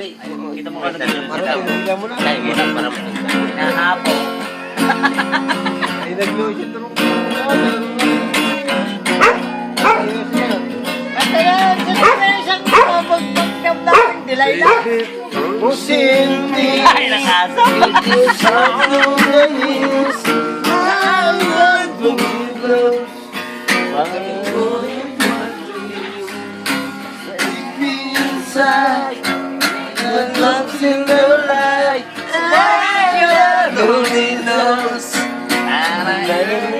Tigilan mo na. Ay, ganun para maganda. Hinahapo. Ay, nag-lotion to nung Ayos yan. Basta na, gusto ko na isang pagpagkam namin. Dilay lang. Oh, Nakasa. Love's in the light, and God only knows. When